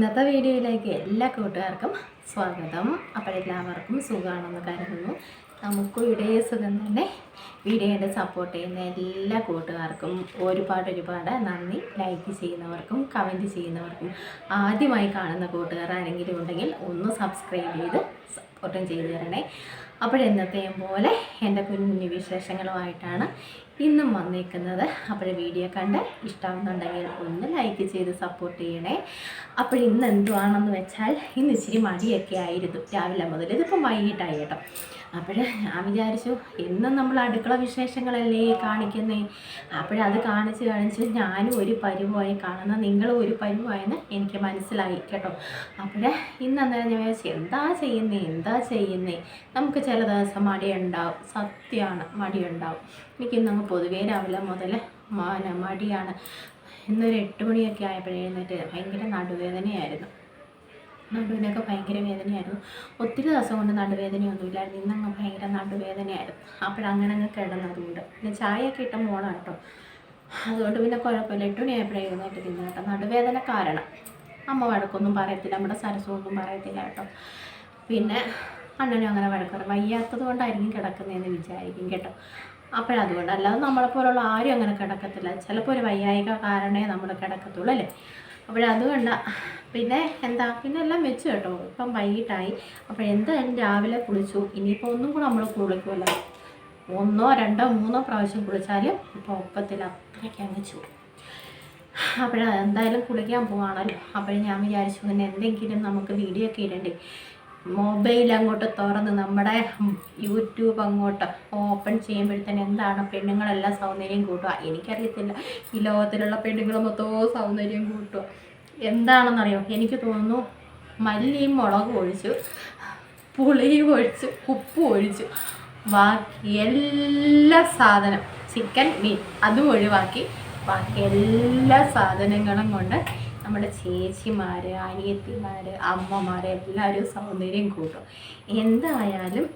ഇന്നത്തെ വീഡിയോയിലേക്ക് എല്ലാ കൂട്ടുകാർക്കും സ്വാഗതം. അപ്പോൾ എല്ലാവർക്കും സുഖമാണെന്ന് കരുതുന്നു. നമുക്കും ഇടയെ സുഖം തന്നെ വീഡിയോയുടെ സപ്പോർട്ട് ചെയ്യുന്ന എല്ലാ കൂട്ടുകാർക്കും ഒരുപാട് ഒരുപാട് നന്ദി. ലൈക്ക് ചെയ്യുന്നവർക്കും കമന്റ് ചെയ്യുന്നവർക്കും ആദ്യമായി കാണുന്ന കൂട്ടുകാർ ആരെങ്കിലും ഉണ്ടെങ്കിൽ ഒന്ന് സബ്സ്ക്രൈബ് ചെയ്ത് സപ്പോർട്ടും ചെയ്തു തരണേ. അപ്പോഴെന്നത്തെയും പോലെ എന്റെ കുഞ്ഞു വിശേഷങ്ങളുമായിട്ടാണ് ഇന്നും വന്നേക്കുന്നത് അപ്പോൾ വീഡിയോ കണ്ട് ഇഷ്ടമാകുന്നുണ്ടെങ്കിൽ ഒന്ന് ലൈക്ക് ചെയ്ത് സപ്പോർട്ട് ചെയ്യണേ. അപ്പോൾ ഇന്ന് എന്തുവാണെന്ന് വെച്ചാൽ ഇന്ന് ഇച്ചിരി മടിയൊക്കെ ആയിരുന്നു രാവിലെ മുതൽ. ഇതിപ്പം വൈകിട്ടായി കേട്ടോ. അപ്പോൾ ഞാൻ വിചാരിച്ചു എന്നും നമ്മൾ അടുക്കള വിശേഷങ്ങളല്ലേ കാണിക്കുന്നേ? അപ്പോഴത് കാണിച്ച് കാണിച്ച് ഞാനും ഒരു പരുവായി കാണുന്ന നിങ്ങളും ഒരു പരുവായെന്ന് എനിക്ക് മനസ്സിലായി കേട്ടോ. അപ്പോഴേ ഇന്ന് അന്നേരം ഞാൻ വിചാരിച്ചു എന്താ ചെയ്യുന്നേ എന്താ ചെയ്യുന്നേ? നമുക്ക് ചില ദിവസം മടിയുണ്ടാവും സത്യമാണ് മടിയുണ്ടാവും. എനിക്ക് ഇന്നങ്ങ് പൊതുവേ രാവിലെ മുതൽ മടിയാണ്. ഇന്നൊരു എട്ട് മണിയൊക്കെ ആയപ്പോഴേ എഴുന്നേറ്റ് ഭയങ്കര നടുവേദനയായിരുന്നു. നടുവിനൊക്കെ ഭയങ്കര വേദനയായിരുന്നു. ഒത്തിരി ദിവസം കൊണ്ട് നടുവേദനയൊന്നും ഇല്ലായിരുന്നു ഇന്നങ്ങ് ഭയങ്കര നടുവേദനയായിരുന്നു. അപ്പോഴങ്ങനെ അങ്ങ് കിടന്നതുകൊണ്ട്. പിന്നെ ചായയൊക്കെ ഇട്ട മോളാണ് കേട്ടോ അതുകൊണ്ട് പിന്നെ കുഴപ്പമില്ല. എട്ട് മണിയായപ്പോഴേ എഴുന്നേറ്റ് തിന്നു കേട്ടോ. നടുവേദന കാരണം. അമ്മ വഴക്കൊന്നും പറയത്തില്ല. നമ്മുടെ സരസമൊന്നും പറയത്തില്ല കേട്ടോ. പിന്നെ അണ്ണനും അങ്ങനെ വഴക്കറ. വയ്യാത്തത് കൊണ്ടായിരിക്കും കിടക്കുന്നതെന്ന് വിചാരിക്കും കേട്ടോ. അപ്പോഴതുകൊണ്ട്. അല്ലാതെ നമ്മളെപ്പോലുള്ള ആരും അങ്ങനെ കിടക്കത്തില്ല. ചിലപ്പോൾ ഒരു വയ്യായിക കാരണമേ നമ്മൾ കിടക്കത്തുള്ളൂ അല്ലേ? അപ്പോഴതുകൊണ്ട് പിന്നെ എന്താ? പിന്നെ എല്ലാം വെച്ച് കേട്ടോ. ഇപ്പം വൈകിട്ടായി. അപ്പോൾ എന്തായാലും രാവിലെ കുളിച്ചു? ഇനിയിപ്പോൾ ഒന്നും കൂടെ നമ്മൾ കുളിക്കുമല്ലോ. ഒന്നോ രണ്ടോ മൂന്നോ പ്രാവശ്യം കുളിച്ചാലും ഇപ്പോൾ ഒപ്പത്തിൽ അത്രയ്ക്ക് അങ്ങ് ചൂട് അപ്പോൾ എന്തായാലും കുളിക്കാൻ പോവാണല്ലോ. അപ്പോൾ ഞാൻ വിചാരിച്ചു പിന്നെ എന്തെങ്കിലും നമുക്ക് വീഡിയോ ഒക്കെ ഇടണ്ടേ. മൊബൈൽ അങ്ങോട്ട് തുറന്ന് നമ്മുടെ യൂട്യൂബ് അങ്ങോട്ട് ഓപ്പൺ ചെയ്യുമ്പോഴത്തേന് എന്താണ് പെണ്ണുങ്ങളെല്ലാം സൗന്ദര്യം കൂട്ടുക? എനിക്കറിയത്തില്ല. ഈ ലോകത്തിലുള്ള പെണ്ണുങ്ങൾ മൊത്തവും സൗന്ദര്യം കൂട്ടുക. എന്താണെന്നറിയോ? എനിക്ക് തോന്നുന്നു മല്ലിയും മുളകും ഒഴിച്ചു പുളിയും ഒഴിച്ചു ഉപ്പും ഒഴിച്ചു. ബാക്കി എല്ലാ സാധനം ചിക്കൻ മീൻ അതും ഒഴിവാക്കി ബാക്കി എല്ലാ സാധനങ്ങളും കൊണ്ട് നമ്മുടെ ചേച്ചിമാർ അനിയത്തിമാർ അമ്മമാർ എല്ലാവരും സൗന്ദര്യം കൂട്ടും. എന്തായാലും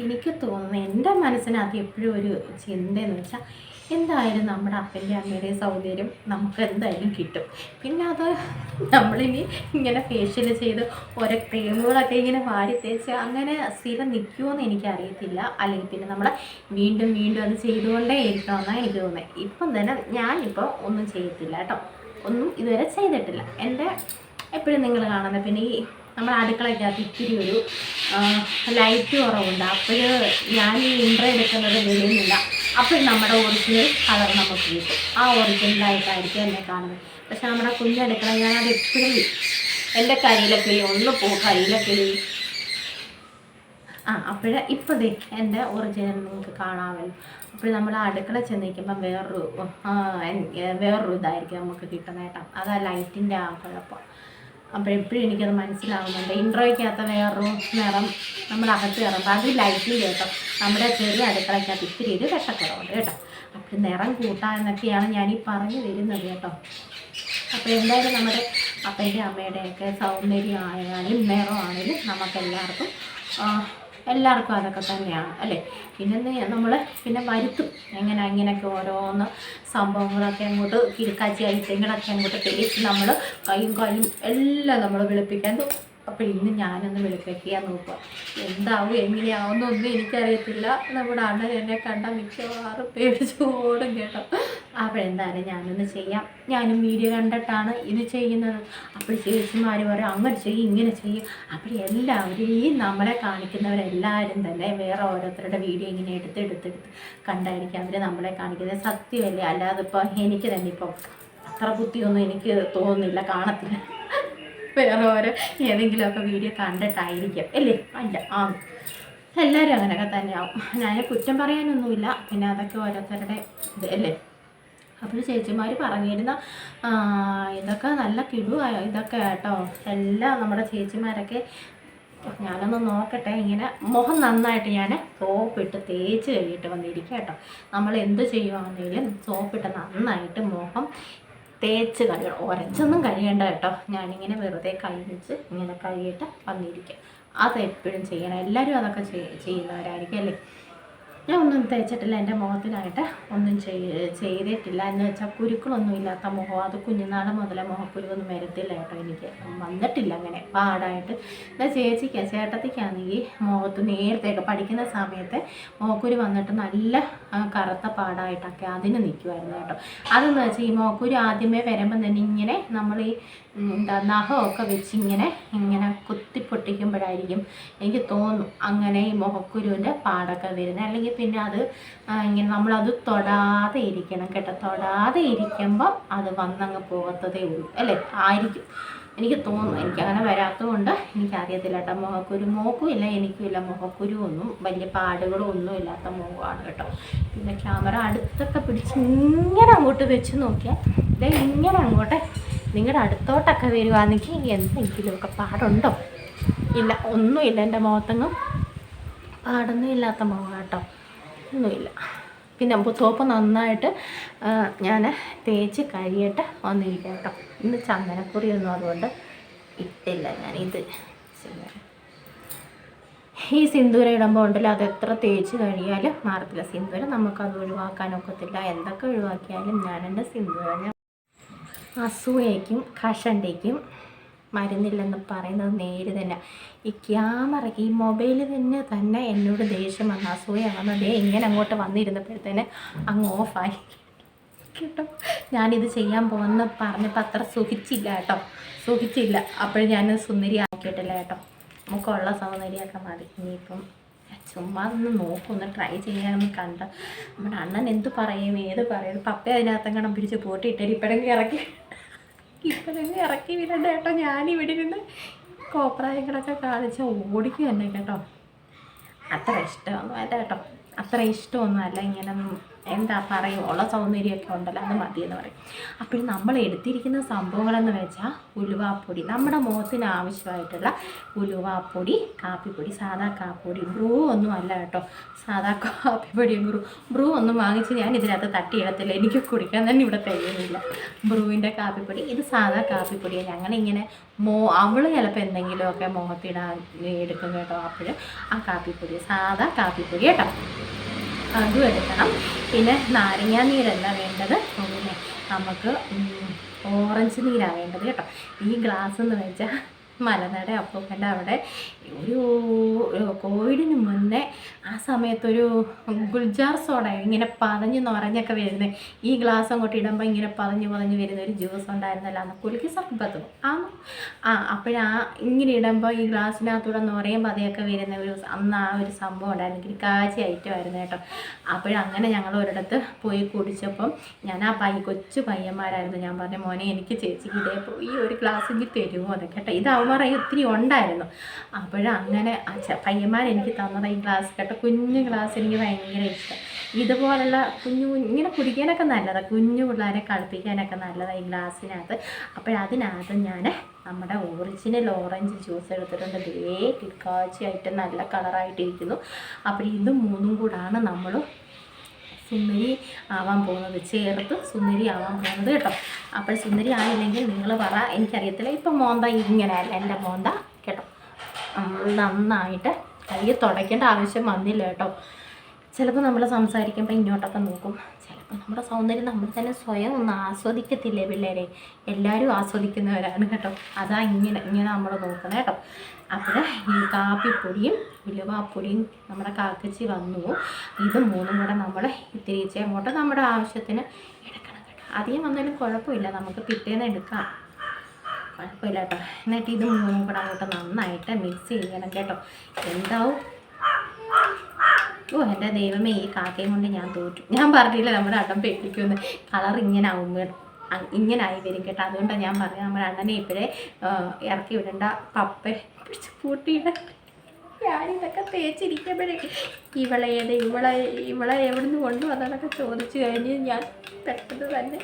എനിക്ക് തോന്നുന്നു എന്റെ മനസ്സിനകത്ത് എപ്പോഴും ഒരു ചിന്തയെന്ന് വെച്ചാൽ എന്തായാലും നമ്മുടെ അപ്പന്റെ അമ്മയുടെ സൗന്ദര്യം നമുക്ക് എന്തായാലും കിട്ടും. പിന്നെ അത് നമ്മളിനി ഇങ്ങനെ ഫേഷ്യൽ ചെയ്ത് ഓരോ ക്രീമുകളൊക്കെ ഇങ്ങനെ വാരി തേച്ച് അങ്ങനെ സ്ഥിരം നിൽക്കുമെന്ന് എനിക്കറിയത്തില്ല. അല്ലെങ്കിൽ പിന്നെ നമ്മൾ വീണ്ടും വീണ്ടും അത് ചെയ്തുകൊണ്ടേ ഇരിക്കണമെന്നാണ് എനിക്ക് തോന്നുന്നത് ഇപ്പം തന്നെ ഞാനിപ്പോൾ ഒന്നും ചെയ്യത്തില്ല കേട്ടോ. ഒന്നും ഇതുവരെ ചെയ്തിട്ടില്ല. എന്റെ എപ്പോഴും നിങ്ങൾ കാണുന്നത് പിന്നെ ഈ നമ്മുടെ അടുക്കളയ്ക്കകത്ത് ഇത്തിരി ഒരു ലൈറ്റ് കുറവുണ്ട്. അപ്പോൾ ഞാൻ ഈ ഇൻട്ര എടുക്കുന്നത് വരുന്നില്ല അപ്പോൾ നമ്മുടെ ഒറിജിനൽ കളർ നമുക്ക് കിട്ടും. ആ ഒറിജിനലായിട്ടായിരിക്കും എന്നെ കാണുന്നത്. പക്ഷെ നമ്മുടെ കുഞ്ഞടുക്കള ഞാനത് എപ്പോഴും എന്റെ കയ്യിലൊക്കെ ഒന്ന് പോ കയ്യിലൊക്കെ ആ അപ്പോഴേ ഇപ്പോഴേ എന്റെ ഒറിജിനൽ നിങ്ങൾക്ക് കാണാമല്ലോ. അപ്പോൾ നമ്മൾ അടുക്കള ചെന്ന് നിൽക്കുമ്പോൾ വേറൊരു ആ, വേറൊരു ഇതായിരിക്കും നമുക്ക് കിട്ടുന്നത് അത് അതാ ലൈറ്റിന്റെ ആ കുഴപ്പം. അപ്പോൾ എപ്പോഴും എനിക്കത് മനസ്സിലാവുന്നുണ്ട്. ഇൻട്രോയ്ക്കകത്ത് വേറൊരു നിറം നമ്മൾ അകത്ത് കയറുമ്പോൾ അത് ലൈറ്റിൽ കേട്ടോ നമ്മുടെ ചെറിയ അടുക്കളയ്ക്കകത്ത് ഇത്തിരി ഒരു വിഷക്കുറവുണ്ട് കേട്ടോ. അപ്പോൾ നിറം കൂട്ടാന്നൊക്കെയാണ് ഞാൻ ഈ പറഞ്ഞു വരുന്നത് കേട്ടോ. അപ്പോൾ എന്തായാലും നമ്മുടെ അപ്പന്റെ അമ്മയുടെയൊക്കെ സൗന്ദര്യം ആയാലും നിറമാണെങ്കിലും നമുക്കെല്ലാവർക്കും ആ, എല്ലാവർക്കും അതൊക്കെ തന്നെയാണ് അല്ലേ? പിന്നെ നമ്മൾ പിന്നെ വരുത്തും. എങ്ങനെ ഇങ്ങനെയൊക്കെ ഓരോന്ന് സംഭവങ്ങളൊക്കെ അങ്ങോട്ട് കിടക്കാച്ചി ഐറ്റങ്ങളൊക്കെ അങ്ങോട്ട് തേച്ച് നമ്മൾ കൈയും കാലും എല്ലാം നമ്മൾ വെളുപ്പിക്കാൻ അപ്പോൾ ഇന്ന് ഞാനൊന്ന് വെളുപ്പിക്കാൻ നോക്കുക എന്താവും എങ്ങനെയാവുന്നൊന്നും എനിക്കറിയത്തില്ല. നമ്മുടെ അണ്ണൻ എന്നെ കണ്ട മിക്കവാറും പേടിച്ച് ഓടും കേട്ടോ. അപ്പോഴെന്തായാലും ഞാനൊന്ന് ചെയ്യാം. ഞാനും വീഡിയോ കണ്ടിട്ടാണ് ഇത് ചെയ്യുന്നത്. അപ്പോൾ ചേച്ചിമാർ പറയും അങ്ങനെ ചെയ്യും ഇങ്ങനെ ചെയ്യും. അപ്പോൾ എല്ലാവരും ഈ നമ്മളെ കാണിക്കുന്നവരെല്ലാവരും തന്നെ വേറെ ഓരോരുത്തരുടെ വീഡിയോ ഇങ്ങനെ എടുത്ത് എടുത്തെടുത്ത് കണ്ടായിരിക്കും അവർ നമ്മളെ കാണിക്കുന്നത്. സത്യമല്ലേ? അല്ലാതെ ഇപ്പോൾ എനിക്ക് തന്നെ ഇപ്പോൾ അത്ര ബുദ്ധിയൊന്നും എനിക്ക് തോന്നുന്നില്ല കാണത്തില്ല. വേറെ ഓരോ ഏതെങ്കിലുമൊക്കെ വീഡിയോ കണ്ടിട്ടായിരിക്കും. അല്ലേ? അല്ല ആ. എല്ലാവരും അങ്ങനെയൊക്കെ തന്നെയാവും. ഞാൻ കുറ്റം പറയാനൊന്നുമില്ല. പിന്നെ അതൊക്കെ ഓരോരുത്തരുടെ ഇത് അല്ലേ? അപ്പോൾ ചേച്ചിമാർ പറഞ്ഞിരുന്ന ഇതൊക്കെ നല്ല കിടു ഇതൊക്കെ കേട്ടോ. എല്ലാം നമ്മുടെ ചേച്ചിമാരൊക്കെ ഞാനൊന്ന് നോക്കട്ടെ ഇങ്ങനെ മുഖം നന്നായിട്ട് ഞാൻ സോപ്പിട്ട് തേച്ച് കഴിഞ്ഞിട്ട് വന്നിരിക്കുക കേട്ടോ. നമ്മൾ എന്ത് ചെയ്യുവാണെങ്കിലും സോപ്പിട്ട് നന്നായിട്ട് മുഖം തേച്ച് കഴുകണം. ഉരച്ചൊന്നും കഴിയേണ്ട കേട്ടോ. ഞാനിങ്ങനെ വെറുതെ കൈ ഇങ്ങനെ കഴുകിയിട്ട് വന്നിരിക്കുക അത് എപ്പോഴും ചെയ്യണം. എല്ലാവരും അതൊക്കെ ചെയ്- ചെയ്യുന്നവരായിരിക്കും അല്ലേ? ഞാൻ ഒന്നും തേച്ചിട്ടില്ല എന്റെ മുഖത്തിനായിട്ട് ഒന്നും ചെയ് ചെയ്തിട്ടില്ല. എന്ന് വെച്ചാൽ കുരുക്കളൊന്നും ഇല്ലാത്ത മുഖം. അത് കുഞ്ഞുനാളെ മുതലേ മുഖക്കുരുക്കൊന്നും വരത്തില്ല കേട്ടോ എനിക്ക്. വന്നിട്ടില്ല അങ്ങനെ. പാടായിട്ട്. എന്നാൽ ചേച്ചിക്ക് ചേട്ടത്തിക്കാണെങ്കിൽ മുഖത്ത് നേരത്തെയൊക്കെ പഠിക്കുന്ന സമയത്ത് മുഖക്കുരു വന്നിട്ട് നല്ല കറുത്ത പാടായിട്ടൊക്കെ അതിന് നിൽക്കുമായിരുന്നു കേട്ടോ. അതെന്ന് വെച്ചാൽ ഈ മുഖക്കുരു ആദ്യമേ വരുമ്പം തന്നെ ഇങ്ങനെ നമ്മൾ ഈ എന്താ നഖമൊക്കെ വെച്ച് ഇങ്ങനെ ഇങ്ങനെ എനിക്ക് തോന്നും അങ്ങനെ ഈ മുഖക്കുരുവിന്റെ പാടൊക്കെ വരുന്നത്. അല്ലെങ്കിൽ പിന്നെ അത് ഇങ്ങനെ നമ്മൾ അത് തൊടാതെ ഇരിക്കണം കേട്ടോ. തൊടാതെ ഇരിക്കുമ്പം അത് വന്നങ്ങ് പോകത്തതേ ഉള്ളൂ അല്ലേ? ആയിരിക്കും. എനിക്ക് തോന്നുന്നു എനിക്ക് അങ്ങനെ വരാത്തതുകൊണ്ട് എനിക്കറിയത്തില്ല കേട്ടോ. മുഖക്കുരു മോക്കും ഇല്ല എനിക്കും ഇല്ല മുഖക്കുരു ഒന്നും വലിയ പാടുകളും ഒന്നും ഇല്ലാത്ത മുഖമാണ് കേട്ടോ. പിന്നെ ക്യാമറ അടുത്തൊക്കെ പിടിച്ച് ഇങ്ങനെ അങ്ങോട്ട് വെച്ച് നോക്കിയാൽ ഇതേ ഇങ്ങനെ അങ്ങോട്ട് നിങ്ങളുടെ അടുത്തോട്ടൊക്കെ വരുവാണെങ്കിൽ എന്തെങ്കിലുമൊക്കെ പാടുണ്ടോ? ഇല്ല ഒന്നുമില്ല എന്റെ മുഖത്തെങ്ങും. പാടൊന്നും ഇല്ലാത്ത മുഖം കേട്ടോ. ഒന്നുമില്ല. പിന്നെ തോപ്പ് നന്നായിട്ട് ഞാൻ തേച്ച് കഴിയിട്ട് വന്നിരിക്കാം കേട്ടോ ഇന്ന് ചന്ദനക്കുറിയൊന്നും അതുകൊണ്ട് ഇട്ടില്ല ഞാൻ ഇത് ഈ സിന്ദൂരം ഇടുമ്പോൾ ഉണ്ടല്ലോ അത് എത്ര തേച്ച് കഴിയാലും മാറത്തില്ല. സിന്ദൂരം നമുക്കത് ഒഴിവാക്കാനൊക്കത്തില്ല. എന്തൊക്കെ ഒഴിവാക്കിയാലും ഞാൻ എന്റെ സിന്ദൂരം ഞാൻ അസൂയയ്ക്കും കഷണ്ടയ്ക്കും മരുന്നില്ലെന്ന് പറയുന്നത് നേര് തന്നെ. ഈ ക്യാമറയ്ക്ക് ഈ മൊബൈൽ തന്നെ തന്നെ എന്നോട് ദേഷ്യം വന്ന അസൂയ വന്നതേ ഇങ്ങനെ അങ്ങോട്ട് വന്നിരുന്നപ്പോഴത്തേന് അങ്ങ് ഓഫായി. കേട്ടോ? ഞാനിത് ചെയ്യാൻ പോകുന്ന പറഞ്ഞപ്പോൾ അത്ര സുഖിച്ചില്ല കേട്ടോ. സുഖിച്ചില്ല. അപ്പോൾ ഞാൻ സുന്ദരി ആക്കിയിട്ടില്ല കേട്ടോ. നമുക്കുള്ള സൗന്ദര്യമൊക്കെ മതി. ഇനിയിപ്പം ചുമ്മാ ഒന്ന് നോക്കും ഒന്ന് ട്രൈ ചെയ്യാമെന്ന് കണ്ട. നമ്മുടെ അണ്ണൻ എന്ത് പറയും ഏത് പറയും? പപ്പ അതിനകത്തെങ്ങണം പിടിച്ച് പൂട്ടിയിട്ടേ ഇപ്പോഴെങ്കിൽ ഇറക്കി ഇപ്പോഴെങ്കിൽ ഇറക്കി വിടണ്ട കേട്ടോ. ഞാനിവിടെ നിന്ന് കോപ്രായങ്ങളൊക്കെ കാണിച്ച് ഓടിക്കുക തന്നെ കേട്ടോ. അത്ര ഇഷ്ടമൊന്നും അല്ല കേട്ടോ. അത്ര ഇഷ്ടമൊന്നും അല്ല ഇങ്ങനെ എന്താ പറയും? ഉള്ള സൗന്ദര്യമൊക്കെ ഉണ്ടല്ലോ അത് മതിയെന്ന് പറയും. അപ്പോൾ നമ്മൾ എടുത്തിരിക്കുന്ന സംഭവങ്ങളെന്ന് വെച്ചാൽ ഉലുവാപ്പൊടി. നമ്മുടെ മുഖത്തിന് ആവശ്യമായിട്ടുള്ള ഉലുവാപ്പൊടി കാപ്പിപ്പൊടി സാധാ കാപ്പിപ്പൊടി ബ്രൂ ഒന്നും അല്ല കേട്ടോ. സാധാ കാപ്പിപ്പൊടി ബ്രൂ. ബ്രൂ ഒന്നും വാങ്ങിച്ച് ഞാൻ ഇതിനകത്ത് തട്ടിയിടത്തില്ല. എനിക്ക് കുടിക്കാൻ തന്നെ ഇവിടെ തരുന്നില്ല ബ്രൂവിന്റെ കാപ്പിപ്പൊടി ഇത് സാധാ കാപ്പിപ്പൊടിയാണ് ഞങ്ങളിങ്ങനെ മോ അവൾ ചിലപ്പോൾ എന്തെങ്കിലുമൊക്കെ മുഖത്തിടാൻ എടുക്കും കേട്ടോ. അപ്പോൾ ആ കാപ്പിപ്പൊടി സാധാ കാപ്പിപ്പൊടി കേട്ടോ. അതും എടുക്കണം. പിന്നെ നാരങ്ങാ നീരല്ല വേണ്ടത്. പിന്നെ നമുക്ക് ഓറഞ്ച് നീരാണ് വേണ്ടത് കേട്ടോ. ഈ ഗ്ലാസ് എന്ന് വെച്ചാൽ മലനട അപ്പൂപ്പന്റെ അവിടെ ഒരു കോവിഡിന് മുന്നേ ആ സമയത്തൊരു ഗുൽജാർ സോഡ ഇങ്ങനെ പതഞ്ഞ് നിറഞ്ഞൊക്കെ വരുന്നത് ഈ ഗ്ലാസ് അങ്ങോട്ട് ഇടുമ്പോൾ ഇങ്ങനെ പതഞ്ഞ് പതഞ്ഞ് വരുന്ന ഒരു ജ്യൂസ് ഉണ്ടായിരുന്നല്ലോ അന്ന് കുലുക്കി സർബത്ത് ആ ആ അപ്പോഴാ ഇങ്ങനെ ഇടുമ്പോൾ ഈ ഗ്ലാസ്സിനകത്തൂടെ നിറയും പതയൊക്കെ വരുന്ന ഒരു അന്ന് ആ ഒരു സംഭവം ഉണ്ടായിരുന്നു. എനിക്ക് കാച്ചി ഐറ്റമായിരുന്നു കേട്ടോ. അപ്പോഴങ്ങനെ ഞങ്ങൾ ഒരിടത്ത് പോയി കുടിച്ചപ്പം ഞാൻ ആ പൈ കൊച്ചു പയ്യന്മാരായിരുന്നു. ഞാൻ പറഞ്ഞു മോനെ എനിക്ക് ചേച്ചിക്ക് ഇതേ ഈ ഒരു ഗ്ലാസ് എനിക്ക് തരുമോ? അതൊക്കെ കേട്ടോ. ഇത് ഒത്തിരി ഉണ്ടായിരുന്നു. അപ്പോഴങ്ങനെ ആ അങ്ങനെ പയ്യന്മാർ എനിക്ക് തന്നത് ഈ ഗ്ലാസ് കേട്ടോ. കുഞ്ഞു ഗ്ലാസ് എനിക്ക് ഭയങ്കര ഇഷ്ടം. ഇതുപോലുള്ള കുഞ്ഞു ഇങ്ങനെ കുടിക്കാനൊക്കെ നല്ലതാണ് കുഞ്ഞു പിള്ളേരെ കളിപ്പിക്കാനൊക്കെ നല്ലതാണ് ഈ ഗ്ലാസ്സിനകത്ത്. അപ്പോഴതിനകത്ത് ഞാൻ നമ്മുടെ ഒറിജിനൽ ഓറഞ്ച് ജ്യൂസ് എടുത്തിട്ടുണ്ട്. ദേ കിടക്കാച്ചിയായിട്ട് നല്ല കളറായിട്ടിരിക്കുന്നു. അപ്പോൾ ഇത് മൂന്നും കൂടാണ് നമ്മൾ സുന്ദരി ആവാൻ പോകുന്നത്. ചേർത്ത് സുന്ദരി ആവാൻ പോകുന്നത് കേട്ടോ. അപ്പോൾ സുന്ദരി ആയില്ലെങ്കിൽ നിങ്ങൾ പറ. എനിക്കറിയത്തില്ല. ഇപ്പം മോന്ത ഇങ്ങനെയല്ല. എന്റെ മോന്ത നന്നായിട്ട് കൈ തുടയ്ക്കേണ്ട ആവശ്യം വന്നില്ല കേട്ടോ. ചിലപ്പോൾ നമ്മൾ സംസാരിക്കുമ്പോൾ ഇങ്ങോട്ടൊക്കെ നോക്കും. ചിലപ്പോൾ നമ്മുടെ സൗന്ദര്യം നമ്മൾ തന്നെ സ്വയം ഒന്ന് ആസ്വദിക്കത്തില്ലേ പിള്ളേരെ? എല്ലാവരും ആസ്വദിക്കുന്നവരാണ് കേട്ടോ. അതാ ഇങ്ങനെ ഇങ്ങനെ നമ്മൾ നോക്കുന്നത് കേട്ടോ. അപ്പോൾ ഈ കാപ്പിപ്പൊടിയും ഉലുവാപ്പൊടിയും നമ്മുടെ കാക്കച്ചി വന്നു. ഇത് മൂന്നും കൂടെ നമ്മൾ ഇത്തിരിച്ച് അങ്ങോട്ട് നമ്മുടെ ആവശ്യത്തിന് എടുക്കണം കേട്ടോ. അധികം വന്നാലും കുഴപ്പമില്ല. നമുക്ക് പിറ്റേന്ന് എടുക്കാം. കുഴപ്പമില്ല കേട്ടോ എന്നിട്ട് ഇത് മൂന്നും കൂടെ അങ്ങോട്ട് നന്നായിട്ട് മിക്സ് ചെയ്യണം കേട്ടോ. എന്താവും? ഓ എന്റെ ദൈവമേ ഈ കാക്കയും കൊണ്ട് ഞാൻ തോറ്റു. ഞാൻ പറഞ്ഞില്ല നമ്മുടെ അടം പേടിക്കുമെന്ന് കളർ ഇങ്ങനെ ആവുമ്പോൾ ഇങ്ങനെ ആയി വരും കേട്ടോ. അതുകൊണ്ടാണ് ഞാൻ പറഞ്ഞത് നമ്മുടെ അണ്ണനെ ഇപ്പോഴേ ഇറക്കി വിടണ്ട. പപ്പ പിടിച്ച് പൂട്ടിയിട ഞാനിതൊക്കെ തേച്ചിരിക്കുമ്പോഴേ ഇവളെ ഏത് ഇവളെ ഇവളെ എവിടുന്ന് കൊണ്ടുവന്നതൊക്കെ ചോദിച്ചു കഴിഞ്ഞ് ഞാൻ പെട്ടെന്ന് തന്നെ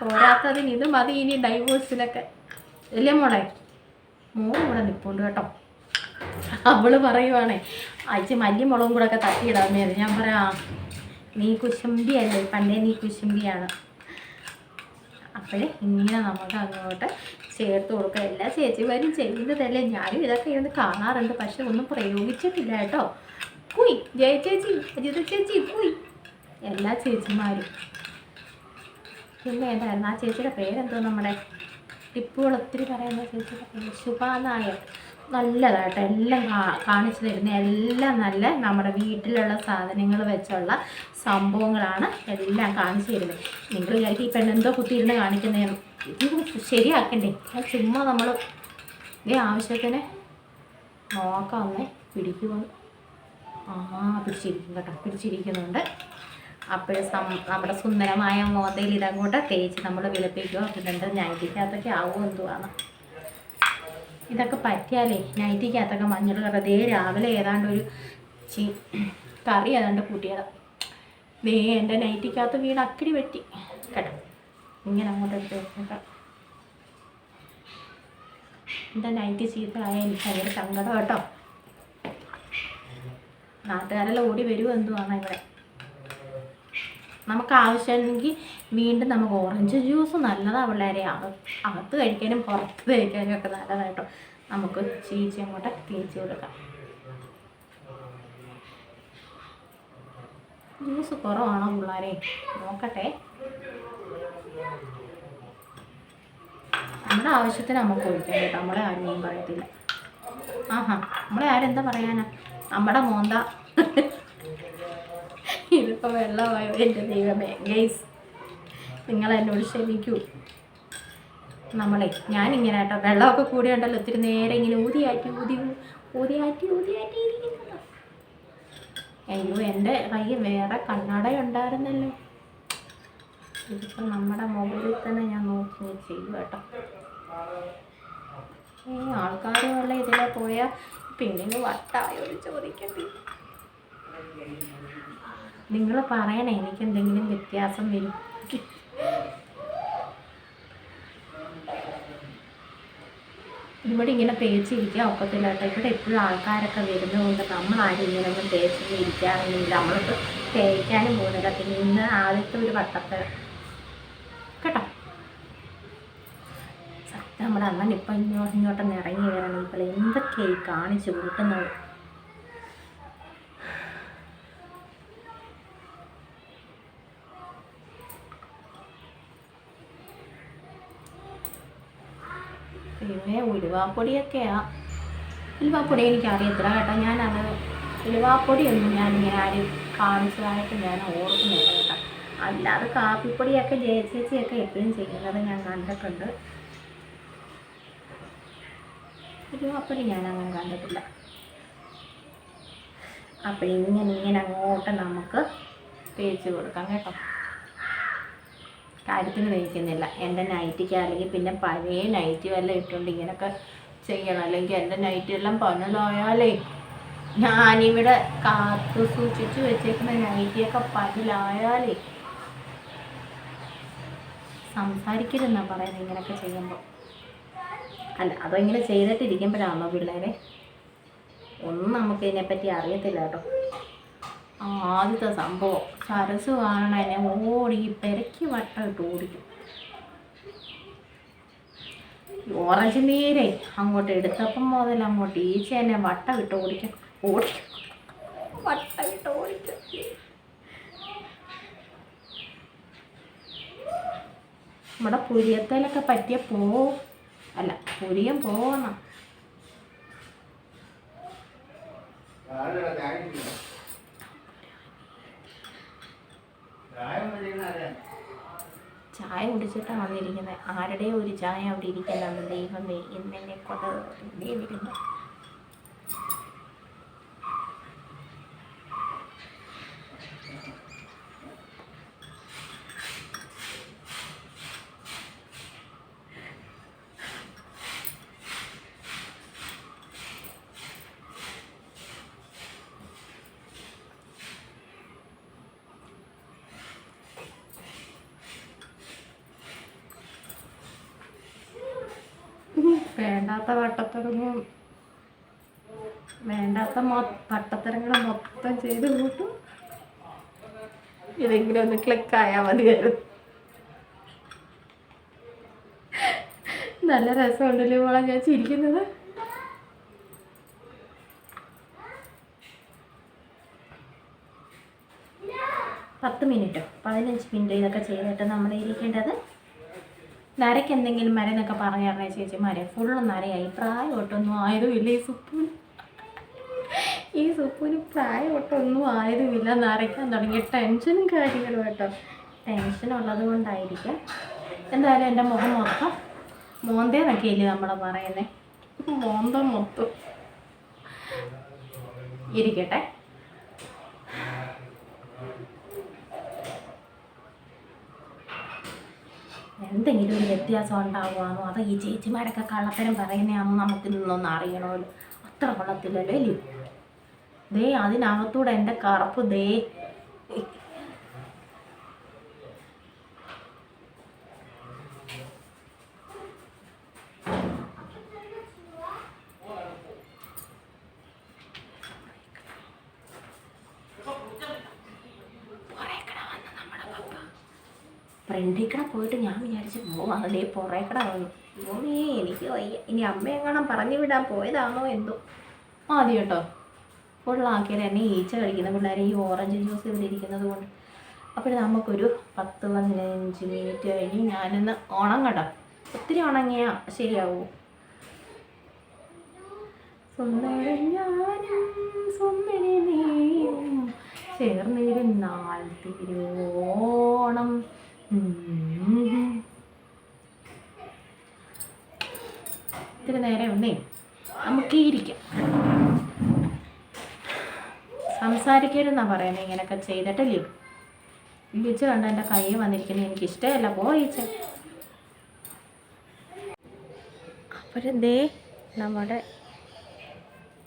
പോരാത്തതിന് ഇത് മതി ഇനി ഡൈവോഴ്സിലൊക്കെ ഇല്ലേ മോളെ? മോൾ ഇവിടെ നിൽപ്പുണ്ട് കേട്ടോ. അവൾ പറയുവാണേ അയച്ച് മല്ലി മുളകും കൂടെ ഒക്കെ തട്ടിയിടാമേ ഞാൻ പറയാ നീ കുശുംബിയല്ലേ പണ്ടേ നീ കുശുംബിയാണ് അപ്പോൾ ഇങ്ങനെ നമുക്ക് അങ്ങോട്ട് ചേർത്ത് കൊടുക്കുക എല്ലാ ചേച്ചിമാരും ചെയ്യുന്നതല്ലേ. ഞാനും ഇതൊക്കെ ഇരുന്ന് കാണാറുണ്ട്. പക്ഷെ ഒന്നും പ്രയോഗിച്ചിട്ടില്ല കേട്ടോ. പോയി. ജയ ചേച്ചി അജിത ചേച്ചി പോയി. എല്ലാ ചേച്ചിമാരും. പിന്നെ ഏതായിരുന്നു ആ ചേച്ചിയുടെ പേരെന്തോ നമ്മുടെ ടിപ്പുകൾ ഒത്തിരി പറയുന്ന ചേച്ചിയുടെ പേര്. ശുഭ നല്ലതായിട്ട് എല്ലാം കാണിച്ചു തരുന്ന എല്ലാം നല്ല നമ്മുടെ വീട്ടിലുള്ള സാധനങ്ങൾ വെച്ചുള്ള സംഭവങ്ങളാണ് എല്ലാം കാണിച്ചു തരുന്നത്. നിങ്ങൾ വിചാരിക്കും ഈ പെണ്ണെന്തോ കുത്തിയിരുന്ന് കാണിക്കുന്നതെന്ന് ഇത് ശരിയാക്കണ്ടേ? ചുമ്മാ നമ്മൾ ഇതേ ആവശ്യത്തിന് നോക്കാം ഒന്നേ പിടിക്കുമോ ആ പിടിച്ചിരിക്കും കേട്ടോ. പിടിച്ചിരിക്കുന്നുണ്ട്. അപ്പോഴും നമ്മുടെ സുന്ദരമായ മോതയിൽ ഇതങ്ങോട്ട് തേച്ച് നമ്മൾ വിലപ്പിക്കുക. പിന്നെ നൈറ്റിക്കകത്തൊക്കെ ആവുമോ എന്തുവാണ് ഇതൊക്കെ പറ്റിയാലേ നൈറ്റിക്കകത്തൊക്കെ മഞ്ഞൾ വെറുതെ രാവിലെ ഏതാണ്ട് ഒരു ചി കറി ഏതാണ്ട് കൂട്ടിയത്. ദേ എന്റെ നൈറ്റിക്കകത്ത് വീട് അക്കിടി പറ്റി കേട്ടോ? ഇങ്ങനെ അങ്ങോട്ട് എടുത്ത് വെച്ചേക്കാം. എന്റെ നൈറ്റ് ചീത്തയായ എനിക്ക് ഭയങ്കര സങ്കടം കേട്ടോ. നാട്ടുകാരെല്ലാം ഓടി വരുമോ എന്തുവാണ് ഇവിടെ? നമുക്ക് ആവശ്യമുണ്ടെങ്കിൽ വീണ്ടും നമുക്ക് ഓറഞ്ച് ജ്യൂസ് നല്ലതാണ് പിള്ളേരെ. അകത്ത് കഴിക്കാനും പുറത്ത് കഴിക്കാനും ഒക്കെ നല്ലതായിട്ടോ നമുക്ക് ചീച്ചി അങ്ങോട്ട് തേച്ച് കൊടുക്കാം. ജ്യൂസ് കുറവാണോ പിള്ളേരെ? നോക്കട്ടെ. നമ്മുടെ ആവശ്യത്തിന് നമുക്ക് ഒഴിക്കാം കേട്ടോ. നമ്മളെ ആരും പറയത്തില്ല. ആഹാ നമ്മളെ ആരെന്താ പറയാനാ? നമ്മുടെ മോന്ത. ഇതിപ്പോ വെള്ളമായോ? എന്റെ ദൈവമേ. ഗൈസ് നിങ്ങൾ എന്നോട് ക്ഷമിക്കൂ. നമ്മളെ ഞാനിങ്ങനെ കേട്ടോ വെള്ളമൊക്കെ കൂടി ഉണ്ടല്ലോ ഒത്തിരി നേരെ ഇങ്ങനെ ഊതിയാറ്റി ഊതി ഊതിയാറ്റി ഊതിയാറ്റി ഇരിക്കുന്നുണ്ടോ? അയ്യോ എന്റെ കയ്യിൽ വേറെ കണ്ണട ഉണ്ടായിരുന്നല്ലോ. ഇതിപ്പോൾ നമ്മുടെ മൊബൈലിൽ തന്നെ ഞാൻ നോക്കി ചെയ്യും കേട്ടോ. ഈ ആൾക്കാരുമുള്ള ഇതിലെ പോയാൽ പിന്നെ വട്ടായോ ചോദിക്കണ്ടേ. നിങ്ങൾ പറയണേ എനിക്ക് എന്തെങ്കിലും വ്യത്യാസം വരും. ഇവിടെ ഇങ്ങനെ തേച്ചിരിക്കാൻ ഒക്കത്തില്ല കേട്ടോ ഇവിടെ എപ്പോഴും ആൾക്കാരൊക്കെ വരുന്നതുകൊണ്ട് നമ്മളാരും ഇങ്ങനെയൊന്നും തേച്ചിട്ട് ഇരിക്കാറൊന്നുമില്ല. നമ്മളിപ്പോൾ തേക്കാനും പോകുന്നില്ല. പിന്നെ ഇന്ന് ആദ്യത്തെ ഒരു വട്ടത്തെ കേട്ടോ. സത്യം നമ്മുടെ അമ്മ ഇപ്പം ഇങ്ങോട്ട് ഇങ്ങോട്ടൊന്ന് ഇറങ്ങി വരണം. ഇപ്പോൾ എന്തൊക്കെയായി കാണിച്ചു കൂട്ടുന്നത്? പിന്നെ ഉലുവാപ്പൊടിയൊക്കെയാണ് ഉലുവാപ്പൊടി എനിക്ക് അറിയത്തില്ല കേട്ടോ. ഞാനത് ഉലുവാപ്പൊടിയൊന്നും ഞാൻ ഇങ്ങനെ ആരും കാണിച്ചതായിട്ട് ഞാൻ ഓർക്കുന്നില്ല കേട്ടോ. അല്ലാതെ കാപ്പിപ്പൊടിയൊക്കെ ജയചേച്ചിയൊക്കെ എപ്പോഴും ചെയ്യുന്നത് ഞാൻ കണ്ടിട്ടുണ്ട്. ഉലുവാപ്പൊടി ഞാൻ അങ്ങനെ കണ്ടിട്ടില്ല. അപ്പം ഇങ്ങനെ ഇങ്ങനെ അങ്ങോട്ട് നമുക്ക് തേച്ച് കൊടുക്കാം കേട്ടോ. കാര്യത്തിന് നയിക്കുന്നില്ല എന്റെ നൈറ്റിക്ക് അല്ലെങ്കിൽ പിന്നെ പഴയ നൈറ്റി വല്ല ഇട്ടുകൊണ്ട് ഇങ്ങനെയൊക്കെ ചെയ്യണം. അല്ലെങ്കിൽ എന്റെ നൈറ്റി എല്ലാം പനലായാലേ ഞാനിവിടെ കാത്തു സൂക്ഷിച്ച് വെച്ചേക്കുന്ന നൈറ്റിയൊക്കെ പനലായാലേ സംസാരിക്കരുതെന്നാ പറയുന്നത് ഇങ്ങനെയൊക്കെ ചെയ്യുമ്പോൾ അല്ല അതങ്ങനെ ചെയ്തിട്ടിരിക്കുമ്പോഴാണോ പിള്ളേരെ? ഒന്നും നമുക്ക് ഇതിനെപ്പറ്റി അറിയത്തില്ല കേട്ടോ. ആദ്യത്തെ സംഭവം. സരസ് കാണണ എന്നെ ഓടി പെരക്കി വട്ടം ഇട്ട് ഓടിക്കും. ഓറഞ്ച് നേരെ അങ്ങോട്ട് എടുത്തപ്പം മുതൽ അങ്ങോട്ട് ഈച്ച എന്നെ വട്ടം ഇട്ട് ഓടിക്കും. ഓടിക്കും. വട്ടം ഇട്ട് ഓടിക്കും. നമ്മുടെ പുരിയത്തേലൊക്കെ പറ്റിയ പോവും അല്ല പുരിയം പോവണം ചായ കുടിച്ചിട്ടാണ് വന്നിരിക്കുന്നത്. ആരുടെയും ഒരു ചായ അവിടെ ഇരിക്കുന്നുണ്ട് ദൈവമേ ഇന്നെന്നെ കൊണ്ട് ദൈവിക്കുന്നു വേണ്ടാത്ത വട്ടത്തരങ്ങളും വേണ്ടാത്ത മൊ വട്ടത്തരങ്ങൾ മൊത്തം ചെയ്ത് കൂട്ടും. ഇതെങ്കിലും ഒന്ന് ക്ലിക്കായാൽ മതിയായിരുന്നു. നല്ല രസമുണ്ടല്ലോ മോളെ? ഞാൻ ചിരിക്കുന്നത്. പത്ത് മിനിറ്റോ പതിനഞ്ച് മിനിറ്റ് ഇതൊക്കെ ചെയ്തിട്ട് നമ്മൾ ഇരിക്കേണ്ടത് നരയ്ക്ക് എന്തെങ്കിലും മരുന്നൊക്കെ ചേച്ചി ചേച്ചിമാരെ. ഫുള്ള് നരയായി. പ്രായം ഒട്ടൊന്നും ആയതുമില്ല. ഈ സുപ്പൂന് ഈ സുപ്പൂന് പ്രായം ഒട്ടൊന്നും ആയതുമില്ല. നരയ്ക്കാൻ തുടങ്ങിയ ടെൻഷനും കാര്യങ്ങളും കേട്ടോ. ടെൻഷൻ ഉള്ളത് കൊണ്ടായിരിക്കും. എന്തായാലും എന്റെ മുഖം മൊത്തം മോന്തേന്നൊക്കെ ഇല്ലേ നമ്മൾ പറയുന്നത് മോന്ത മൊത്തം. ഇരിക്കട്ടെ. എന്തെങ്കിലും ഒരു വ്യത്യാസം ഉണ്ടാവുകയാണോ? അതോ ഈ ചേച്ചിമാരൊക്കെ കള്ളത്തരം പറയുന്നതാണെന്ന് നമുക്ക് നിന്നൊന്ന് അറിയണമല്ലോ. അത്ര കൊള്ളത്തില്ലല്ലോ അല്ലേ ദേ അതിനകത്തൂടെ എന്റെ കറുപ്പ് ദേ ഫ്രണ്ടിൽ കൂടെ പോയിട്ട് ഞാൻ വിചാരിച്ചു പോവാം അതേ പുറേ കൂടെ വന്നു എനിക്ക് വയ്യ. ഇനി അമ്മയെങ്ങാണം പറഞ്ഞു വിടാൻ പോയതാണോ എന്തോ. മതി കേട്ടോ. ഫുള്ളാക്കിയാൽ എന്നെ ഈച്ച കഴിക്കുന്ന പിള്ളേരെ ഈ ഓറഞ്ച് ജ്യൂസ് ഇവിടെ ഇരിക്കുന്നത് കൊണ്ട്. അപ്പോൾ നമുക്കൊരു പത്ത് പതിനഞ്ച് മിനിറ്റ് കഴിഞ്ഞ് ഞാനൊന്ന് ഉണങ്ങട്ടോ ഒത്തിരി ഉണങ്ങിയാൽ ശരിയാവൂ. ഞാനും നീയും ചേർന്നിരുന്നാൽ തിരുവോണം. ഇത്തിരി നേരെ ഒന്നേ. നമുക്ക് ഇരിക്കാം. സംസാരിക്കരുതെന്നാ പറയുന്നത് ഇങ്ങനെയൊക്കെ ചെയ്തിട്ടല്ലേ ഈച്ച കണ്ട എന്റെ കൈ വന്നിരിക്കുന്നത്? എനിക്ക് ഇഷ്ടമല്ല പോ ഈച്ച. അപ്പോഴെന്തേ? നമ്മുടെ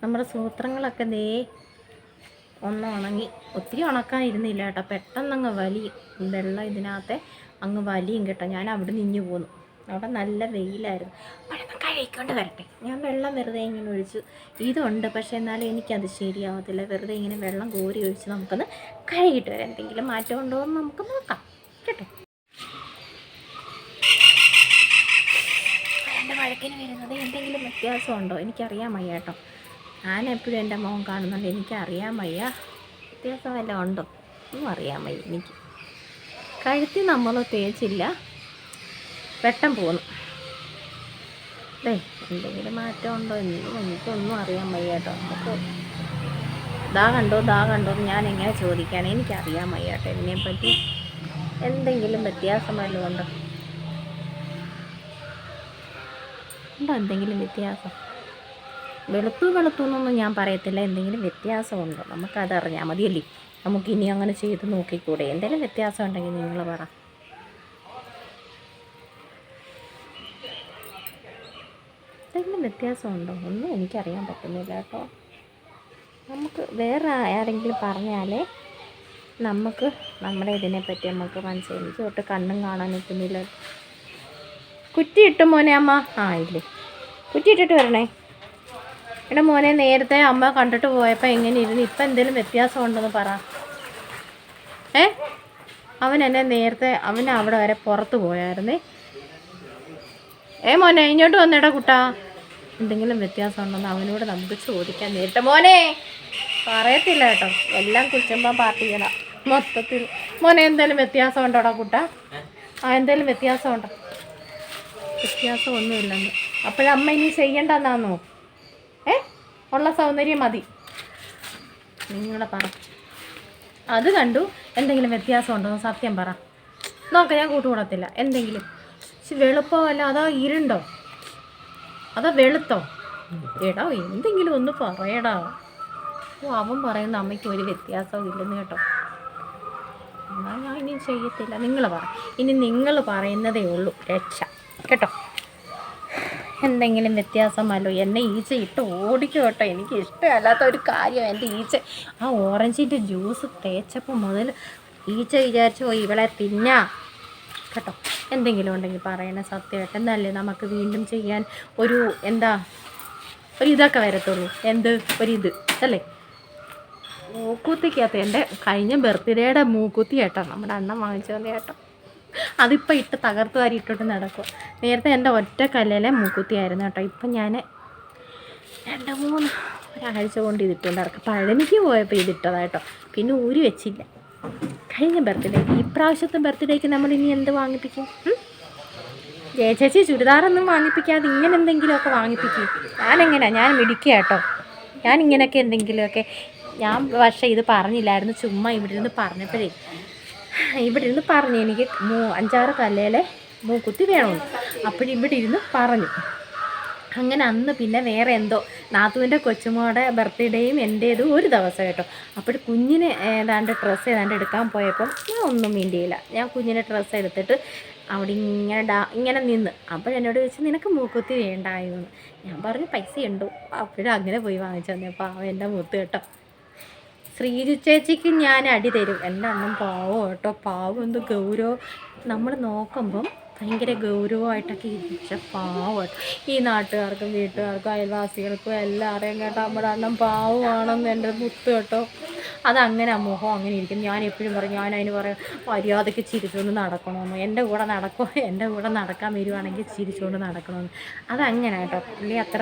നമ്മുടെ സൂത്രങ്ങളൊക്കെ ദേ ഒന്ന് ഉണങ്ങി ഒത്തിരി ഉണക്കാനിരുന്നില്ല കേട്ടോ. പെട്ടെന്നങ്ങ് വലിയും വെള്ളം ഇതിനകത്തെ അങ്ങ് വലിയും കേട്ടോ. ഞാൻ അവിടെ നിന്ന് പോന്നു. അവിടെ നല്ല വെയിലായിരുന്നു. വെള്ളം കഴിക്കൊണ്ട് വരട്ടെ. ഞാൻ വെള്ളം വെറുതെ ഇങ്ങനെ ഒഴിച്ചു. ഇതുണ്ട് പക്ഷേ എന്നാലും എനിക്കത് ശരിയാവത്തില്ല. വെറുതെ ഇങ്ങനെ വെള്ളം കോരി ഒഴിച്ച് നമുക്കൊന്ന് കഴുകിയിട്ട് വരാം. എന്തെങ്കിലും മാറ്റം ഉണ്ടോ എന്ന് നമുക്ക് നോക്കാം. കേട്ടോ. എന്റെ വഴക്കിന് വരുന്നത്? എന്തെങ്കിലും വ്യത്യാസമുണ്ടോ? എനിക്കറിയാൻ കേട്ടോ. ഞാൻ എപ്പോഴും എന്റെ മോൻ കാണുന്നുണ്ട്. എനിക്കറിയാൻ വയ്യ. വ്യത്യാസം വല്ലതും ഉണ്ടോ? ഒന്നും അറിയാൻ വയ്യ എനിക്ക്. കഴുത്തി നമ്മൾ തേച്ചില്ല. വെട്ടം പോന്നു. ദേ എന്തെങ്കിലും മാറ്റം ഉണ്ടോ? എന്നും എനിക്കൊന്നും അറിയാൻ വയ്യ കേട്ടോ. നമുക്ക് ദാ കണ്ടോ ദാ കണ്ടോ ഞാൻ എങ്ങനെ ചോദിക്കാൻ എനിക്കറിയാൻ വയ്യ കേട്ടോ ഇതിനെപ്പറ്റി. എന്തെങ്കിലും വ്യത്യാസം വല്ലതും ഉണ്ടോ? ഉണ്ടോ എന്തെങ്കിലും വ്യത്യാസം? വെളുത്തു വെളുത്തു എന്നൊന്നും ഞാൻ പറയത്തില്ല. എന്തെങ്കിലും വ്യത്യാസമുണ്ടോ? നമുക്കത് അറിഞ്ഞാൽ മതിയല്ലേ? നമുക്ക് ഇനി അങ്ങനെ ചെയ്ത് നോക്കിക്കൂടെ? എന്തെങ്കിലും വ്യത്യാസം ഉണ്ടെങ്കിൽ നിങ്ങൾ പറ. എന്തെങ്കിലും വ്യത്യാസമുണ്ടോ? ഒന്നും എനിക്കറിയാൻ പറ്റുന്നില്ല കേട്ടോ. നമുക്ക് വേറെ ആരെങ്കിലും പറഞ്ഞാലേ നമുക്ക് നമ്മുടെ ഇതിനെപ്പറ്റി നമുക്ക് മനസ്സിലായി. തൊട്ട് കണ്ണും കാണാൻ നിൽക്കുന്നില്ല. കുറ്റി ഇട്ടു മോനെ അമ്മ. ആ ഇല്ലേ. കുറ്റി ഇട്ടിട്ട് വരണേ. എടാ മോനെ നേരത്തെ അമ്മ കണ്ടിട്ട് പോയപ്പോൾ എങ്ങനെ ഇരുന്ന് ഇപ്പം എന്തെങ്കിലും വ്യത്യാസം ഉണ്ടെന്ന് പറ. ഏ? അവൻ എന്നെ നേരത്തെ അവൻ അവിടെ വരെ പുറത്ത് പോയായിരുന്നേ. ഏ മോനെ ഇങ്ങോട്ട് വന്നേടാ കുട്ടാ. എന്തെങ്കിലും വ്യത്യാസം ഉണ്ടെന്ന് അവനോട് നമുക്ക് ചോദിക്കാൻ നേരിട്ട്. മോനെ പറയത്തില്ല കേട്ടോ. എല്ലാം കുച്ചുമ്പം പാർട്ടി ചെയ്യണം മൊത്തത്തിൽ. മോനെ എന്തെങ്കിലും വ്യത്യാസം ഉണ്ടോടാ കുട്ട? ആ എന്തെങ്കിലും വ്യത്യാസം ഉണ്ടോ വ്യത്യാസം ഒന്നുമില്ലെന്ന് അപ്പോഴമ്മ ഇനി ചെയ്യണ്ടെന്നാന്നോ? ഏ? ഉള്ള സൗന്ദര്യം മതി. നിങ്ങളെ പറ. അത് കണ്ടു? എന്തെങ്കിലും വ്യത്യാസം ഉണ്ടോ സത്യം പറ. നോക്കാം ഞാൻ കൂട്ടുകൂടത്തില്ല. എന്തെങ്കിലും? വെളുപ്പോ അല്ല അതോ ഇരുണ്ടോ? അതോ വെളുത്തോ? എടാ എന്തെങ്കിലും ഒന്ന് പറയടാ. ഓ അവൻ പറയുന്ന അമ്മയ്ക്ക് ഒരു വ്യത്യാസവും ഇല്ലെന്ന് കേട്ടോ. എന്നാൽ ഞാൻ ഇനി ചെയ്യത്തില്ല. നിങ്ങൾ പറ. ഇനി നിങ്ങൾ പറയുന്നതേ ഉള്ളൂ. രക്ഷ. കേട്ടോ? എന്തെങ്കിലും വ്യത്യാസം വല്ലോ എന്നെ ഈച്ച ഇട്ട് ഓടിക്കും കേട്ടോ. എനിക്ക് ഇഷ്ടമല്ലാത്ത ഒരു കാര്യം എന്റെ ഈച്ച. ആ ഓറഞ്ചിന്റെ ജ്യൂസ് തേച്ചപ്പോൾ മുതൽ ഈച്ച വിചാരിച്ചു പോയി ഇവളെ തിന്നാ. കേട്ടോ. എന്തെങ്കിലും ഉണ്ടെങ്കിൽ പറയണേ സത്യമായിട്ട്. എന്നല്ലേ നമുക്ക് വീണ്ടും ചെയ്യാൻ ഒരു എന്താ ഒരു ഇതൊക്കെ വരത്തുള്ളൂ. എന്ത്? ഒരിത് അല്ലേ? മൂക്കുത്തിക്കകത്ത് എന്റെ കഴിഞ്ഞ ബർത്ത്ഡേയുടെ മൂക്കുത്തി കേട്ടോ നമ്മുടെ അണ്ണൻ വാങ്ങിച്ചു തന്നെ കേട്ടോ അതിപ്പോൾ ഇട്ട് തകർത്ത് വാരി ഇട്ടിട്ട് നടക്കും. നേരത്തെ എന്റെ ഒറ്റ കല്ലിലെ മൂക്കുത്തിയായിരുന്നു കേട്ടോ. ഇപ്പം ഞാൻ രണ്ട് മൂന്ന് ഒരാഴ്ച കൊണ്ട് ഇതിട്ടുകൊണ്ട് നടക്കും. പഴനിക്ക് പോയപ്പോൾ ഇതിട്ടതായിട്ടോ. പിന്നെ ഊരി വെച്ചില്ല. കഴിഞ്ഞ ബർത്ത്ഡേക്ക് ഇപ്രാവശ്യത്തെ ബർത്ത്ഡേക്ക് നമ്മൾ ഇനി എന്ത് വാങ്ങിപ്പിക്കും? ജയചേച്ചി ജയ ചേച്ചി ചുരിദാറൊന്നും വാങ്ങിപ്പിക്കാതെ ഇങ്ങനെ എന്തെങ്കിലുമൊക്കെ വാങ്ങിപ്പിക്കും. ഞാനെങ്ങനെയാണ് ഞാൻ മിടിക്കുക കേട്ടോ. ഞാൻ ഇങ്ങനെയൊക്കെ എന്തെങ്കിലുമൊക്കെ ഞാൻ പക്ഷേ ഇത് പറഞ്ഞില്ലായിരുന്നു. ചുമ്മാ ഇവിടെ നിന്ന് പറഞ്ഞപ്പോഴേ ഇവിടെ ഇരുന്ന് പറഞ്ഞു എനിക്ക് മൂ അഞ്ചാറ് കല്ലേലെ മൂക്കുത്തി വേണമെന്ന് അപ്പോഴിവിടെ ഇരുന്ന് പറഞ്ഞു. അങ്ങനെ അന്ന് പിന്നെ വേറെ എന്തോ നാത്തുവിന്റെ കൊച്ചുമോടെ ബർത്ത്ഡേയും എന്റേതും ഒരു ദിവസം കേട്ടോ. അപ്പോൾ കുഞ്ഞിന് ഏതാണ്ട് ഡ്രസ്സ് ഏതാണ്ട് എടുക്കാൻ പോയപ്പം ഞാൻ ഒന്നും മിണ്ടിയില്ല. ഞാൻ കുഞ്ഞിനെ ഡ്രസ്സ് എടുത്തിട്ട് അവിടെ ഇങ്ങനെ ഡാ ഇങ്ങനെ നിന്ന്. അപ്പോൾ എന്നോട് ചോദിച്ചു നിനക്ക് മൂക്കുത്തി വേണ്ടായിരുന്നു ഞാൻ പറഞ്ഞു പൈസ ഉണ്ടോ അപ്പോഴും അങ്ങനെ പോയി വാങ്ങിച്ചു തന്നെ. അപ്പോൾ എന്റെ മൂത്ത് കേട്ടോ. ശ്രീജു ചേച്ചിക്ക് ഞാൻ അടി തരും. എന്റെ അണ്ണൻ പാവം കേട്ടോ. പാവം എന്ത് ഗൗരവം? നമ്മൾ നോക്കുമ്പം ഭയങ്കര ഗൗരവമായിട്ടൊക്കെ ഇരിച്ച പാവം ഈ നാട്ടുകാർക്കും വീട്ടുകാർക്കും അയൽവാസികൾക്കും എല്ലാവരെയും കേട്ടോ നമ്മുടെ അണ്ണം പാവമാണെന്ന് എന്റെ മുത്ത് കേട്ടോ. അതങ്ങനെ മുഖം അങ്ങനെ ഇരിക്കും. ഞാൻ എപ്പോഴും പറയും ഞാൻ അതിന് പറയും മര്യാദയ്ക്ക് ചിരിച്ചുകൊണ്ട് നടക്കണമെന്ന് എന്റെ കൂടെ നടക്കുമോ എന്റെ കൂടെ നടക്കാൻ വരുവാണെങ്കിൽ ചിരിച്ചുകൊണ്ട് നടക്കണമെന്ന് അതങ്ങനെ കേട്ടോ. പുള്ളി അത്ര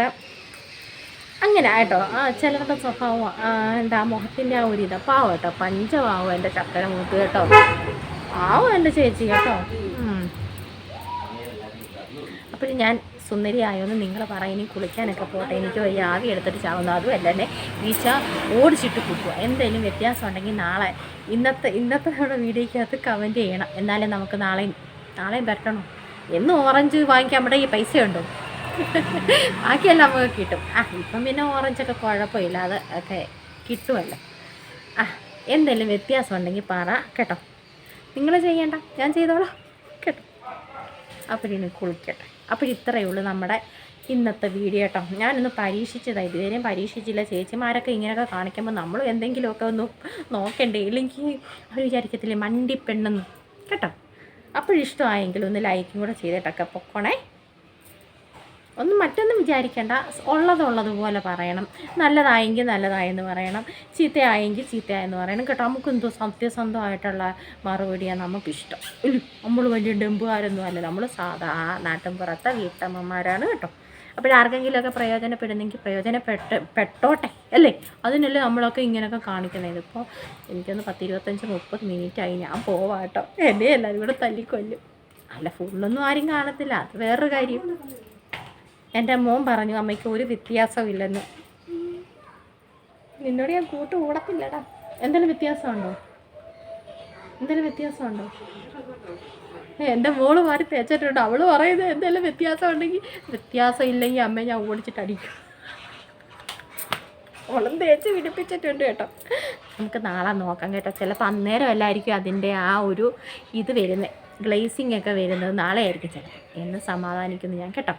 അങ്ങനെ കേട്ടോ ആ ചിലരുടെ സ്വഭാവം എന്താ മുഖത്തിന്റെ ആ ഒരു ഇത്. പാവം കേട്ടോ. പഞ്ചമാവും എന്റെ ചക്കര മൂത്ത് കേട്ടോ. പാവം എന്റെ ചേച്ചി കേട്ടോ. അപ്പോഴും ഞാൻ സുന്ദരി ആയോന്ന് നിങ്ങൾ പറയും. ഇനി കുളിക്കാനൊക്കെ പോട്ടെ. എനിക്ക് വയ്യ. ആവി എടുത്തിട്ട് ചാവുന്നു. അതുമല്ല തന്നെ വീഴ്ച ഓടിച്ചിട്ട് കുത്തുക എന്തെങ്കിലും വ്യത്യാസം ഉണ്ടെങ്കിൽ നാളെ ഇന്നത്തെ ഇന്നത്തെ നമ്മുടെ വീഡിയോയ്ക്കകത്ത് കമന്റ് ചെയ്യണം. എന്നാലേ നമുക്ക് നാളെയും നാളെയും പറ്റണം എന്നും ഓറഞ്ച് വാങ്ങിക്കാൻ നമ്മുടെ ഈ പൈസ ഉണ്ടോ ബാക്കിയെല്ലാം നമുക്ക് കിട്ടും. ആ ഇപ്പം പിന്നെ ഓറഞ്ചൊക്കെ കുഴപ്പമില്ലാതെ ഒക്കെ കിട്ടുമല്ലോ ആ എന്തെങ്കിലും വ്യത്യാസം ഉണ്ടെങ്കിൽ പറ കേട്ടോ. നിങ്ങൾ ചെയ്യണ്ട. ഞാൻ ചെയ്തോളാം. കേട്ടോ. അപ്പോഴിനി കുളിക്കട്ടെ. അപ്പോൾ ഇത്രയേ ഉള്ളൂ നമ്മുടെ ഇന്നത്തെ വീഡിയോ കേട്ടോ ഞാനൊന്ന് പരീക്ഷിച്ചതാണ് ഇതുവരെയും പരീക്ഷിച്ചില്ല. ചേച്ചിമാരൊക്കെ ഇങ്ങനെയൊക്കെ കാണിക്കുമ്പോൾ നമ്മൾ എന്തെങ്കിലുമൊക്കെ ഒന്ന് നോക്കണ്ടേ? ഇല്ലെങ്കിൽ അവർ വിചാരിക്കത്തില്ലേ മണ്ടി പെണ്ണെന്ന്. കേട്ടോ. അപ്പോഴിഷ്ടമായെങ്കിൽ ഒന്ന് ലൈക്കും കൂടെ ചെയ്തിട്ടൊക്കെ പൊക്കോണേ. ഒന്നും മറ്റൊന്നും വിചാരിക്കേണ്ട. ഉള്ളതുള്ളതുപോലെ പറയണം. നല്ലതായെങ്കിൽ നല്ലതായെന്ന് പറയണം. ചീത്തയായെങ്കിൽ ചീത്തയായെന്ന് പറയണം. കേട്ടോ നമുക്ക് എന്തോ സത്യസന്ധമായിട്ടുള്ള മറുപടിയാണ് നമുക്കിഷ്ടം. നമ്മൾ വലിയ ഡെമ്പുകാരൊന്നും അല്ല. നമ്മൾ സാധാ നാട്ടിൻപുറത്തെ വീട്ടമ്മമാരാണ് കേട്ടോ. അപ്പോഴാർക്കെങ്കിലുമൊക്കെ പ്രയോജനപ്പെടുന്നെങ്കിൽ പ്രയോജനപ്പെട്ട് പെട്ടോട്ടെ അല്ലേ? അതിനല്ലേ നമ്മളൊക്കെ ഇങ്ങനെയൊക്കെ കാണിക്കുന്നത്. ഇതിപ്പോൾ എനിക്കൊന്ന് പത്ത് ഇരുപത്തഞ്ച് മുപ്പത് മിനിറ്റായി. ഞാൻ പോവാട്ടോ എന്നെ എല്ലാവരും കൂടെ തല്ലിക്കൊല്ലും. അല്ല ഫുള്ളൊന്നും ആരും കാണത്തില്ല. അത് വേറൊരു കാര്യം. എന്റെ മോൻ പറഞ്ഞു അമ്മയ്ക്ക് ഒരു വ്യത്യാസമില്ലെന്ന്. നിന്നോട് ഞാൻ കൂട്ട് കൂടത്തില്ലടാ. എന്തെങ്കിലും വ്യത്യാസമുണ്ടോ? എന്തെങ്കിലും വ്യത്യാസമുണ്ടോ? എന്റെ മോൾ മാറി തേച്ചിട്ടുണ്ട്. അവൾ പറയുന്നത് എന്തെങ്കിലും വ്യത്യാസം ഉണ്ടെങ്കിൽ വ്യത്യാസം ഇല്ലെങ്കിൽ അമ്മയെ ഞാൻ ഓടിച്ചിട്ട് അടിക്കും. അവളും തേച്ച് പിടിപ്പിച്ചിട്ടുണ്ട് കേട്ടോ. നമുക്ക് നാളെ നോക്കാം കേട്ടോ. ചിലപ്പോൾ അന്നേരം അല്ലായിരിക്കും അതിന്റെ ആ ഒരു ഇത് വരുന്നത്. ഗ്ലേസിങ് ഒക്കെ വരുന്നത് നാളെ ആയിരിക്കും ചിലപ്പോൾ എന്ന് സമാധാനിക്കുന്നു ഞാൻ കേട്ടോ.